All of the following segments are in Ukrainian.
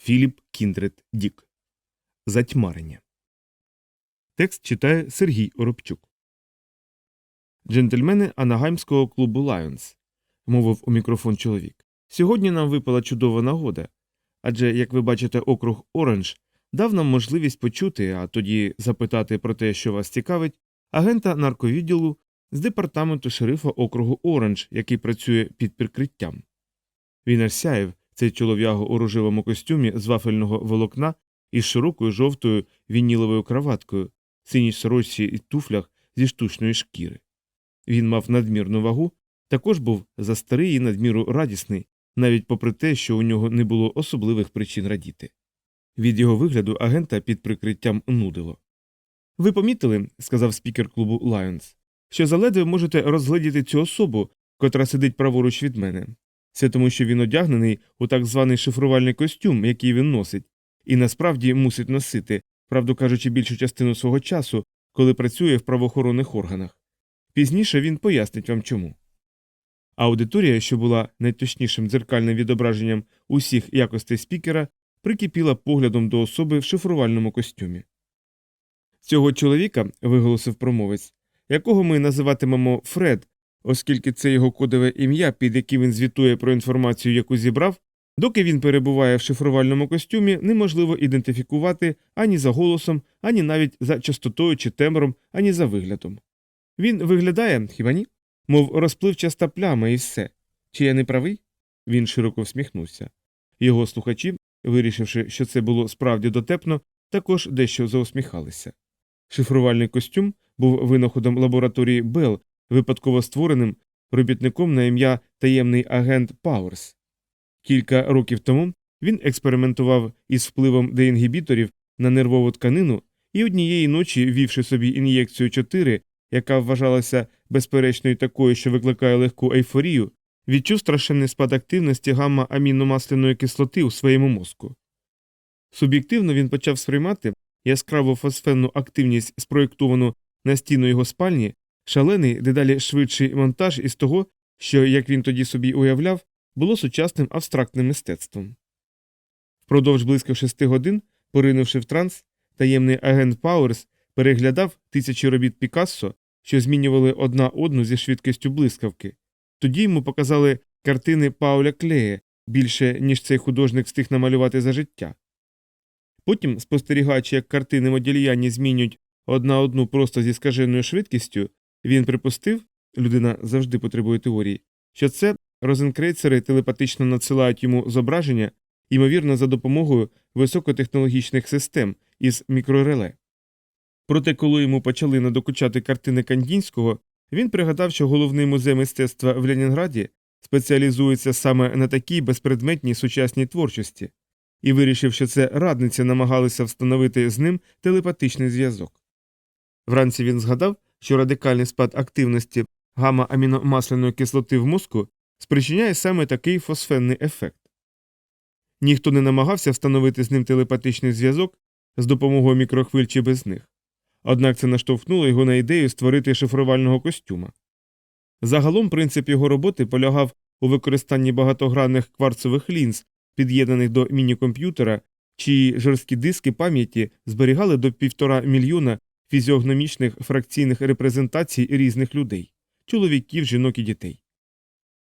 Філіп Кіндрет Дік. Затьмарення. Текст читає Сергій Оробчук. Джентльмени Анагаймського клубу Лайонс. мовив у мікрофон чоловік. Сьогодні нам випала чудова нагода. Адже, як ви бачите, округ Оранж дав нам можливість почути, а тоді запитати про те, що вас цікавить, агента нарковідділу з департаменту шерифа округу Оранж, який працює під прикриттям. Він аж цей чолов'яго у рожевому костюмі з вафельного волокна із широкою жовтою вініловою краваткою, синій сорочці і туфлях зі штучної шкіри. Він мав надмірну вагу, також був застарий і надміру радісний, навіть попри те, що у нього не було особливих причин радіти. Від його вигляду агента під прикриттям нудило. Ви помітили, сказав спікер клубу Лайонс, що заледве можете розгледіти цю особу, котра сидить праворуч від мене. Це тому, що він одягнений у так званий шифрувальний костюм, який він носить, і насправді мусить носити, правду кажучи, більшу частину свого часу, коли працює в правоохоронних органах. Пізніше він пояснить вам чому. Аудиторія, що була найточнішим дзеркальним відображенням усіх якостей спікера, прикипіла поглядом до особи в шифрувальному костюмі. Цього чоловіка, виголосив промовець, якого ми називатимемо Фред, оскільки це його кодове ім'я, під яким він звітує про інформацію, яку зібрав, доки він перебуває в шифрувальному костюмі, неможливо ідентифікувати ані за голосом, ані навіть за частотою чи тембром, ані за виглядом. Він виглядає, хіба ні? Мов розпливчаста пляма і все. Чи я не правий? Він широко всміхнувся. Його слухачі, вирішивши, що це було справді дотепно, також дещо заусміхалися. Шифрувальний костюм був винаходом лабораторії Белл, випадково створеним робітником на ім'я таємний агент Пауерс. Кілька років тому він експериментував із впливом деінгібіторів на нервову тканину і однієї ночі, ввівши собі ін'єкцію 4, яка вважалася безперечною такою, що викликає легку ейфорію, відчув страшенний спад активності гамма аміномасляної кислоти у своєму мозку. Суб'єктивно він почав сприймати яскраву фосфенну активність, спроєктовану на стіну його спальні, шалений, дедалі швидший монтаж із того, що, як він тоді собі уявляв, було сучасним абстрактним мистецтвом. Впродовж близько шести годин, поринувши в транс, таємний агент Пауерс переглядав тисячі робіт Пікассо, що змінювали одна одну зі швидкістю блискавки. Тоді йому показали картини Пауля Клея більше, ніж цей художник встиг намалювати за життя. Потім, спостерігаючи, як картини Модільяні змінюють одна одну просто зі скаженою швидкістю, він припустив людина завжди потребує теорії, що це розенкрейцери телепатично надсилають йому зображення, ймовірно, за допомогою високотехнологічних систем із мікрореле. Проте, коли йому почали надокучати картини Кандінського, він пригадав, що головний музей мистецтва в Ленінграді спеціалізується саме на такій безпредметній сучасній творчості, і вирішив, що це радниці намагалися встановити з ним телепатичний зв'язок. Вранці він згадав, що радикальний спад активності гамма аміномасляної кислоти в мозку спричиняє саме такий фосфенний ефект. Ніхто не намагався встановити з ним телепатичний зв'язок з допомогою мікрохвиль чи без них. Однак це наштовхнуло його на ідею створити шифрувального костюма. Загалом принцип його роботи полягав у використанні багатогранних кварцових лінз, під'єднаних до міні-комп'ютера, чиї жорсткі диски пам'яті зберігали до півтора мільйона фізіогномічних фракційних репрезентацій різних людей чоловіків, жінок і дітей.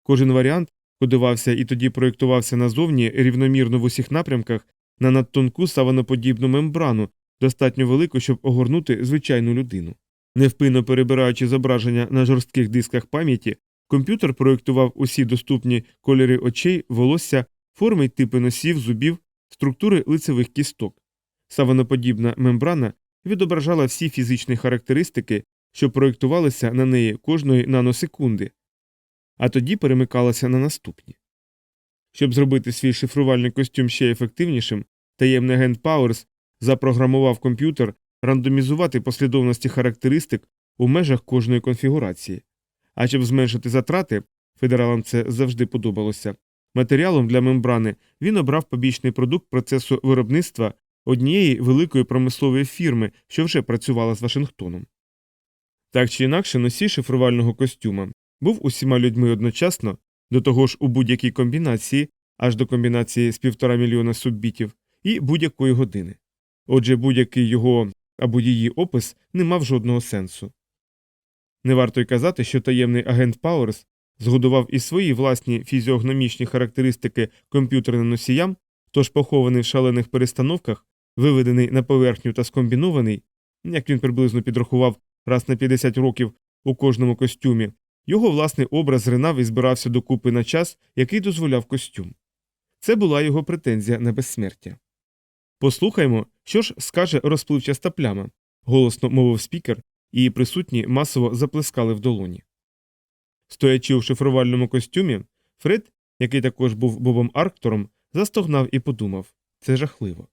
Кожен варіант кодувався і тоді проєктувався назовні рівномірно в усіх напрямках на надтонку саваноподібну мембрану, достатньо велику, щоб огорнути звичайну людину. Невпинно перебираючи зображення на жорстких дисках пам'яті, комп'ютер проєктував усі доступні кольори очей, волосся, форми й типи носів, зубів, структури лицевих кісток. Саваноподібна мембрана відображала всі фізичні характеристики, що проєктувалися на неї кожної наносекунди, а тоді перемикалася на наступні. Щоб зробити свій шифрувальний костюм ще ефективнішим, таємний агент Пауерс запрограмував комп'ютер рандомізувати послідовності характеристик у межах кожної конфігурації. А щоб зменшити затрати, федералам це завжди подобалося. Матеріалом для мембрани він обрав побічний продукт процесу виробництва однієї великої промислової фірми, що вже працювала з Вашингтоном. Так чи інакше, носій шифрувального костюма був усіма людьми одночасно, до того ж у будь-якій комбінації, аж до комбінації з півтора мільйона суббітів, і будь-якої години. Отже, будь-який його або її опис не мав жодного сенсу. Не варто й казати, що таємний агент Пауерс згодував і свої власні фізіогномічні характеристики комп'ютерним носіям, тож похований в шалених перестановках, виведений на поверхню та скомбінований, як він приблизно підрахував раз на 50 років у кожному костюмі, його власний образ зринав і збирався докупи на час, який дозволяв костюм. Це була його претензія на безсмертя. Послухаймо, що ж скаже розпливчаста пляма, голосно мовив спікер, і присутні масово заплескали в долоні. Стоячи у шифрувальному костюмі, Фред, який також був Бобом Арктором, застогнав і подумав це жахливо.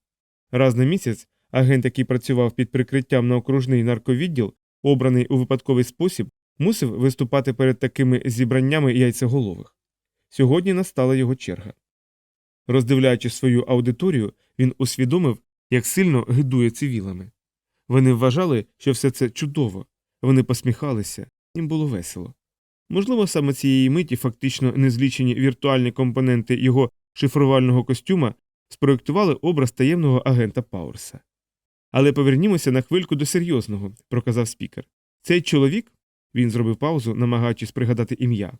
Раз на місяць агент, який працював під прикриттям на окружний нарковідділ, обраний у випадковий спосіб, мусив виступати перед такими зібраннями яйцеголових. Сьогодні настала його черга. Роздивляючи свою аудиторію, він усвідомив, як сильно гидує цивілами. Вони вважали, що все це чудово, вони посміхалися, їм було весело. Можливо, саме цієї миті фактично незлічені віртуальні компоненти його шифрувального костюма спроєктували образ таємного агента Пауерса. Але повернімося на хвильку до серйозного, проказав спікер. Цей чоловік він зробив паузу, намагаючись пригадати ім'я.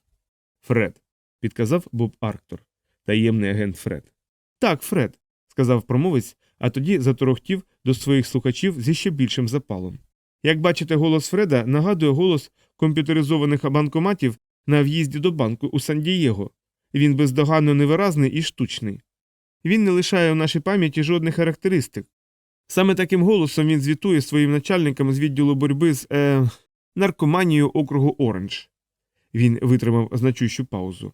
Фред, підказав Боб Арктор. Таємний агент Фред. Так, Фред, сказав промовець, а тоді заторохтів до своїх слухачів зі ще більшим запалом. Як бачите, голос Фреда нагадує голос комп'ютеризованих банкоматів на в'їзді до банку у Сан-Дієго. Він бездоганно невиразний і штучний. Він не лишає у нашій пам'яті жодних характеристик. Саме таким голосом він звітує своїм начальникам з відділу боротьби з е, наркоманією округу Оранж. Він витримав значущу паузу.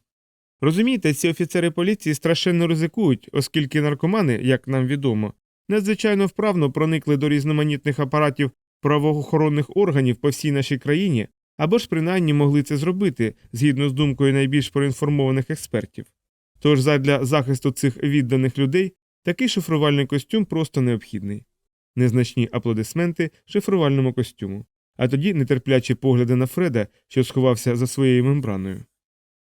Розумієте, ці офіцери поліції страшенно ризикують, оскільки наркомани, як нам відомо, надзвичайно вправно проникли до різноманітних апаратів правоохоронних органів по всій нашій країні, або ж принаймні могли це зробити згідно з думкою найбільш проінформованих експертів. Тож задля захисту цих відданих людей такий шифрувальний костюм просто необхідний. Незначні аплодисменти шифрувальному костюму, а тоді нетерплячі погляди на Фреда, що сховався за своєю мембраною.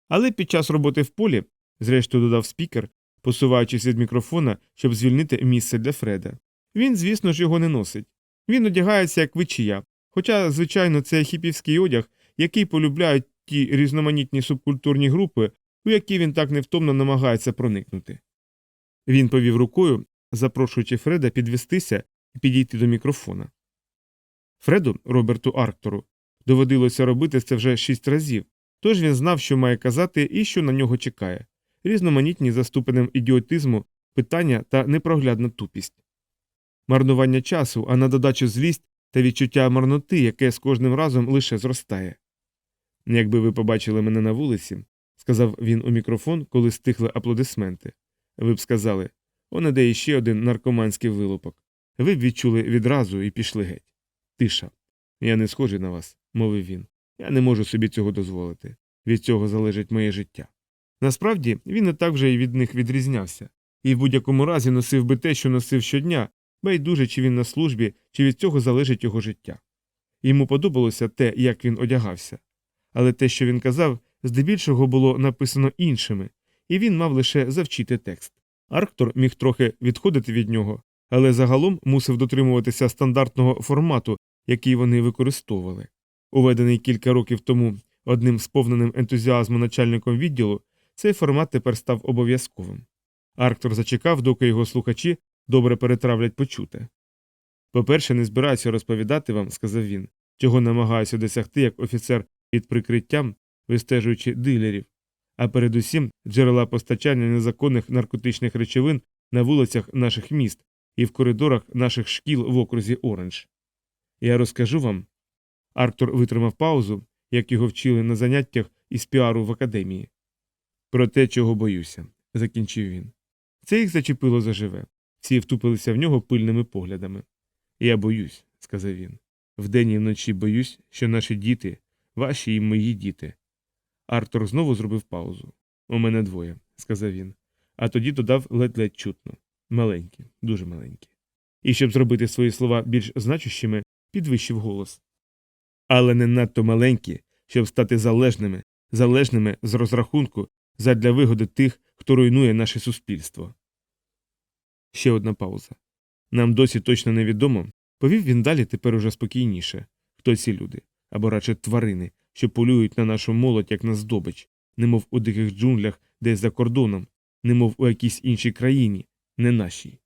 Але під час роботи в полі, зрештою додав спікер, посуваючись від мікрофона, щоб звільнити місце для Фреда. Він, звісно ж, його не носить. Він одягається як вичія, хоча, звичайно, це хіпівський одяг, який полюбляють ті різноманітні субкультурні групи, у які він так невтомно намагається проникнути. Він повів рукою, запрошуючи Фреда підвестися і підійти до мікрофона. Фреду, Роберту Арктору, доводилося робити це вже шість разів, тож він знав, що має казати і що на нього чекає різноманітні за ступенем ідіотизму, питання та непроглядна тупість. Марнування часу, а на додачу злість та відчуття марноти, яке з кожним разом лише зростає. Якби ви побачили мене на вулиці, сказав він у мікрофон, коли стихли аплодисменти, ви б сказали он іде іще один наркоманський вилупок. Ви б відчули відразу і пішли геть. Тиша. Я не схожий на вас, мовив він. Я не можу собі цього дозволити. Від цього залежить моє життя. Насправді він не так вже й від них відрізнявся, і в будь-якому разі носив би те, що носив щодня, байдуже, чи він на службі, чи від цього залежить його життя. Йому подобалося те, як він одягався. Але те, що він казав, здебільшого було написано іншими, і він мав лише завчити текст. Арктор міг трохи відходити від нього, але загалом мусив дотримуватися стандартного формату, який вони використовували. Уведений кілька років тому одним сповненим ентузіазму начальником відділу, цей формат тепер став обов'язковим. Арктор зачекав, доки його слухачі добре перетравлять почуте. По-перше, не збираюся розповідати вам, сказав він, чого намагаюся досягти як офіцер під прикриттям, вистежуючи дилерів, а передусім джерела постачання незаконних наркотичних речовин на вулицях наших міст і в коридорах наших шкіл в окрузі Оранж. Я розкажу вам. Арктор витримав паузу, як його вчили на заняттях із піару в академії. Про те, чого боюся, закінчив він. Це їх зачепило заживе. Всі втупилися в нього пильними поглядами. Я боюсь, сказав він. Вдень і вночі боюсь, що наші діти, ваші і мої діти. Артур знову зробив паузу. У мене двоє, сказав він, а тоді додав ледь-ледь чутно. Маленькі, дуже маленькі. І щоб зробити свої слова більш значущими, підвищив голос. Але не надто маленькі, щоб стати залежними, залежними з розрахунку задля вигоди тих, хто руйнує наше суспільство. Ще одна пауза. Нам досі точно невідомо, повів він далі тепер уже спокійніше, хто ці люди, або радше тварини, що полюють на нашу молодь як на здобич, немов у диких джунглях десь за кордоном, немов у якійсь іншій країні, не нашій.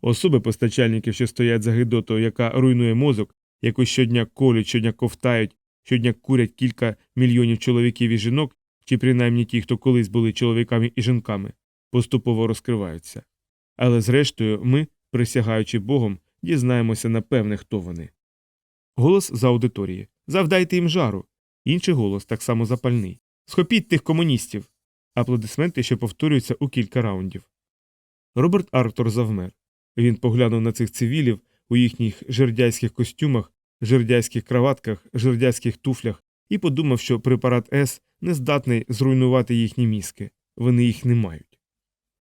Особи постачальників, що стоять за гидотою, яка руйнує мозок, яку щодня колють, щодня ковтають, щодня курять кілька мільйонів чоловіків і жінок, чи принаймні ті, хто колись були чоловіками і жінками, поступово розкриваються. Але зрештою ми, присягаючи Богом, дізнаємося напевне, хто вони. Голос за аудиторії. Завдайте їм жару. Інший голос так само запальний. Схопіть тих комуністів. Аплодисменти, що повторюються у кілька раундів. Роберт Арктор завмер. Він поглянув на цих цивілів у їхніх жердяйських костюмах, жердяйських краватках, жердяйських туфлях і подумав, що препарат С не здатний зруйнувати їхні мізки. Вони їх не мають.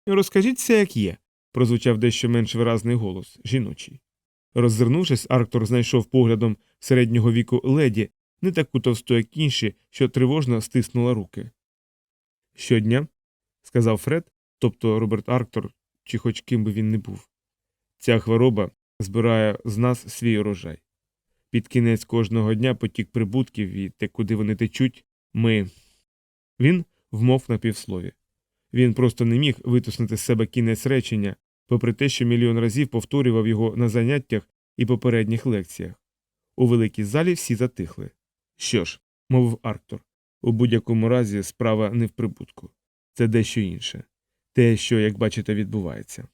Розкажіть все, як є, прозвучав дещо менш виразний голос жіночий. Роззирнувшись, Арктор знайшов поглядом середнього віку леді, не таку товсту, як інші, що тривожно стиснула руки. Щодня, сказав Фред, тобто Роберт Арктор, чи хоч ким би він не був. Ця хвороба збирає з нас свій урожай. Під кінець кожного дня потік прибутків і те, куди вони течуть, ми. Він вмов на півслові. Він просто не міг витиснути з себе кінець речення, попри те, що мільйон разів повторював його на заняттях і попередніх лекціях. У великій залі всі затихли. Що ж, мовив Арктор, у будь-якому разі справа не в прибутку. Це дещо інше. Те, що, як бачите, відбувається.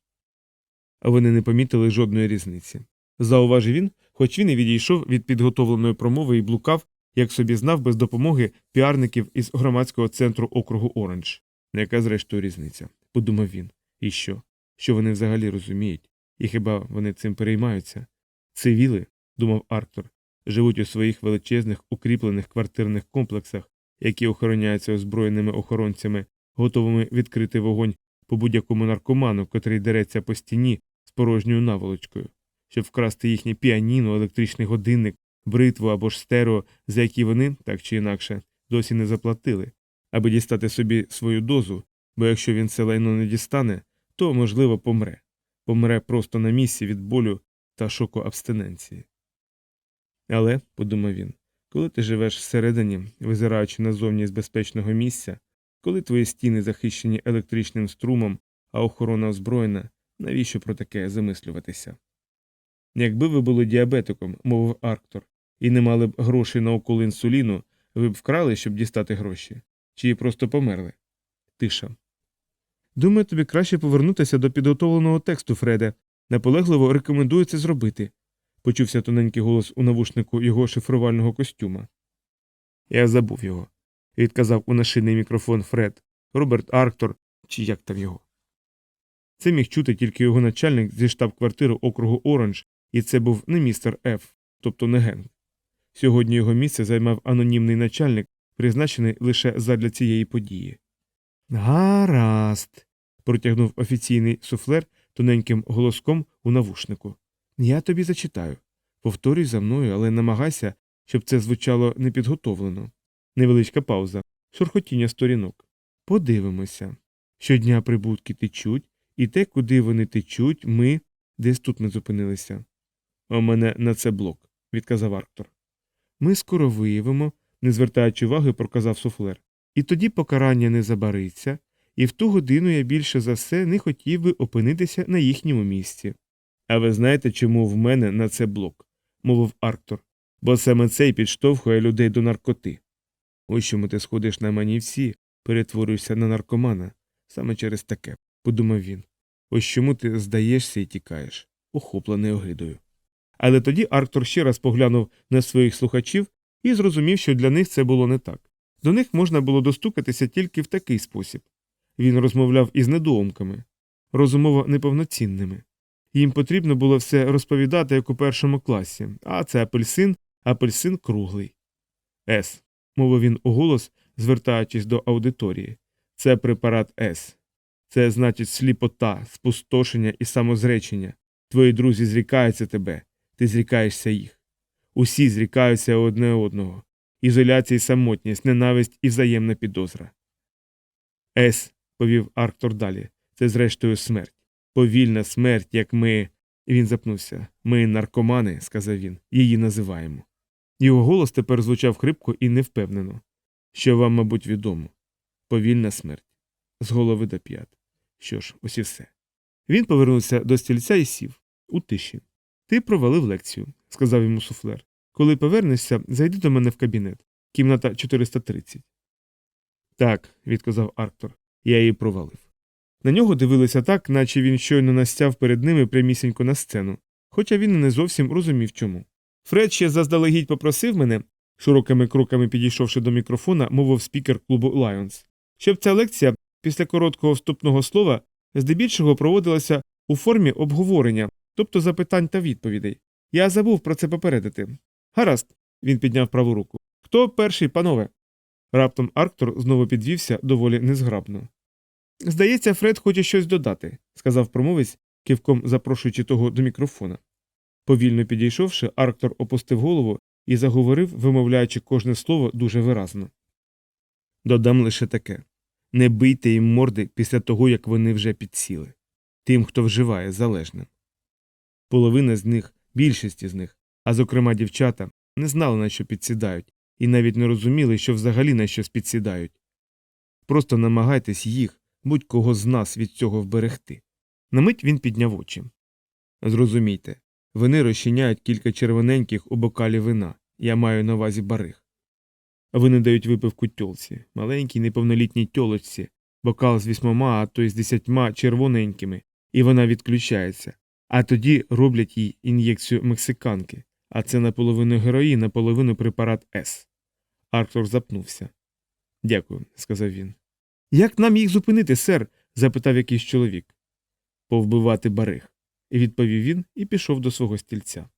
А вони не помітили жодної різниці. Зауважив він, хоч він і відійшов від підготовленої промови і блукав, як собі знав, без допомоги піарників із громадського центру округу Оранж. Яка зрештою різниця? подумав він. І що? Що вони взагалі розуміють? І хіба вони цим переймаються? Цивіли, думав Арктор, живуть у своїх величезних укріплених квартирних комплексах, які охороняються озброєними охоронцями, готовими відкрити вогонь по будь-якому наркоману, котрий дереться по стіні з порожньою наволочкою, щоб вкрасти їхнє піаніно, електричний годинник, бритву або ж стерео, за які вони, так чи інакше, досі не заплатили, аби дістати собі свою дозу, бо якщо він це лайно не дістане, то, можливо, помре, помре просто на місці від болю та шоку абстиненції. Але, подумав він, коли ти живеш всередині, визираючи назовні з безпечного місця, коли твої стіни захищені електричним струмом, а охорона озброєна, навіщо про таке замислюватися? Якби ви були діабетиком, мовив Арктор, і не мали б грошей на укол інсуліну, ви б вкрали, щоб дістати гроші, чи просто померли? Тиша. Думаю, тобі краще повернутися до підготовленого тексту, Фреде. Наполегливо рекомендую це зробити, почувся тоненький голос у навушнику його шифрувального костюма. Я забув його, відказав у нашийний мікрофон Фред, Роберт Арктор, чи як там його. Це міг чути тільки його начальник зі штаб-квартири округу Оранж, і це був не містер Ф, тобто не Генк. Сьогодні його місце займав анонімний начальник, призначений лише задля цієї події. Гаразд. протягнув офіційний суфлер тоненьким голоском у навушнику. Я тобі зачитаю. Повторюй за мною, але намагайся, щоб це звучало непідготовлено. Невеличка пауза, шурхотіння сторінок. Подивимося. Щодня прибутки течуть, і те, куди вони течуть, ми. Десь тут ми зупинилися. У мене на це блок, відказав Арктор. Ми скоро виявимо, не звертаючи уваги, проказав суфлер. І тоді покарання не забариться, і в ту годину я більше за все не хотів би опинитися на їхньому місці. А ви знаєте, чому в мене на це блок? мовив Арктор, бо саме цей підштовхує людей до наркоти. Ось чому ти сходиш на мені всі, перетворюєшся на наркомана, саме через таке, подумав він. Ось чому ти здаєшся і тікаєш, охоплений огидою. Але тоді Арктор ще раз поглянув на своїх слухачів і зрозумів, що для них це було не так. До них можна було достукатися тільки в такий спосіб. Він розмовляв із недоумками, розумово неповноцінними. Їм потрібно було все розповідати, як у першому класі, а це апельсин, апельсин круглий. С. мовив він уголос, звертаючись до аудиторії. Це препарат С. Це значить сліпота, спустошення і самозречення. Твої друзі зрікаються тебе, ти зрікаєшся їх. Усі зрікаються одне одного. Ізоляція і самотність, ненависть і взаємна підозра. С повів Арктор далі. Це зрештою смерть. Повільна смерть, як ми. Він запнувся. Ми наркомани, сказав він, її називаємо. Його голос тепер звучав хрипко і невпевнено. Що вам, мабуть, відомо? Повільна смерть. З голови до п'ят. Що ж, ось і все. Він повернувся до стільця і сів у тиші. Ти провалив лекцію, сказав йому суфлер. Коли повернешся, зайди до мене в кабінет. Кімната 430. Так, відказав Арктор. Я її провалив. На нього дивилися так, наче він щойно настяв перед ними прямісінько на сцену, хоча він не зовсім розумів чому. Фред ще заздалегідь попросив мене, широкими кроками підійшовши до мікрофона, мовив спікер клубу Lions, щоб ця лекція після короткого вступного слова здебільшого проводилася у формі обговорення, тобто запитань та відповідей. Я забув про це попередити. Гаразд, він підняв праву руку. Хто перший, панове? Раптом Арктор знову підвівся доволі незграбно. Здається, Фред хоче щось додати, сказав промовець, кивком запрошуючи того до мікрофона. Повільно підійшовши, Арктор опустив голову і заговорив, вимовляючи кожне слово дуже виразно. Додам лише таке не бийте їм морди після того, як вони вже підсіли. Тим, хто вживає залежним. Половина з них, більшість із них, а зокрема дівчата, не знали, на що підсідають, і навіть не розуміли, що взагалі на щось підсідають. Просто намагайтесь їх, будь-кого з нас від цього вберегти. На мить він підняв очі. Зрозумійте, вони розчиняють кілька червоненьких у бокалі вина, я маю на увазі бариг. Вони дають випивку тьолці, маленькій неповнолітній тьолочці, бокал з вісьмома, а то й з десятьма червоненькими, і вона відключається, а тоді роблять їй ін'єкцію мексиканки, а це наполовину героїн, наполовину препарат С. Арктур запнувся. Дякую, сказав він. Як нам їх зупинити, сер? запитав якийсь чоловік. Повбивати бариг, відповів він і пішов до свого стільця.